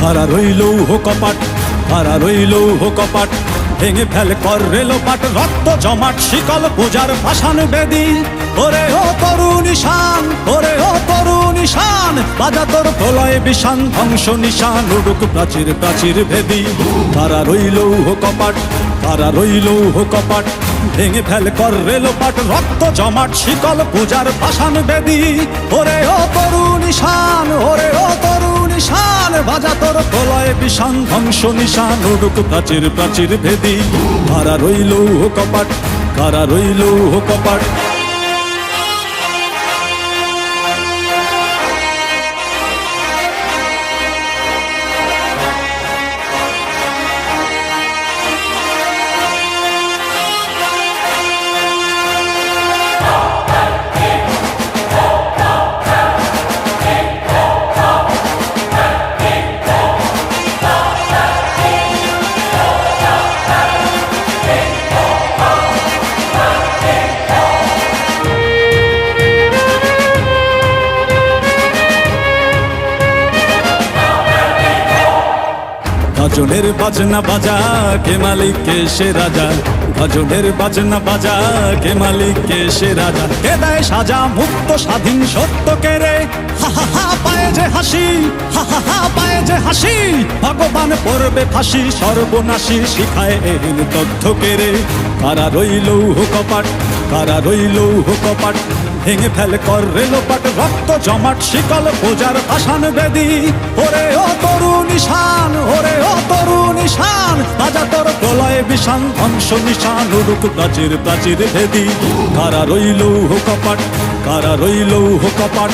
হারা রইল হো কপাট হারা রইল হো কপাট, ভেঙে ফেল কর রেলোপাট রক্ত জমাট, শিকল পূজার পাষাণ বেদি। ওরে ও তরু নিশান ওরে ও তরু নিশান বাজা তোর প্রলয় বিষান, ধ্বংস নিশান, উড়ুক প্রাচীর প্রাচীর ভেদি। কারা রইল কপাট কারা রইল কপাট, ভেঙে ফেল কর রেলোপাট রক্ত জমাট, শিকল পূজার পাষাণ বেদি। ওরে ও তরু নিশান, ওরে ও তরু নিশান বাজা তোর প্রলয় বিষান, ধ্বংস নিশান, উড়ুক প্রাচীর প্রাচীর ভেদি। কারা রইল কপাট কারা রইল কপাট। গাজনের বাজনা বাজা, কে মালিক, কে সে রাজা? গাজনের বাজনা বাজা, কে মালিক, কে সে রাজা? কে দেয় সাজা মুক্ত স্বাধীন সত্য কে রে? হা হা পায়ে যে হাসি, হা হা পায়ে যে হাসি। ভগবান পড়বে ফাঁসি, সর্বনাশী শিখায় এহীন তথ্য কে রে? কারা রইল কপাট কারা রইল কপাট ভেঙে ফেল কর রেলপাট রক্ত জমাট শিকল পূজার আসান বেদি। ওরে ও তরু নিশান ওরে ও তরু নিশান রাজা তোর প্রলয় বিশান ধ্বংস নিশান রুক প্রাচীর প্রাচীর ভেদি। কারা রইল হো কপাট, কারা রইল হো কপাট?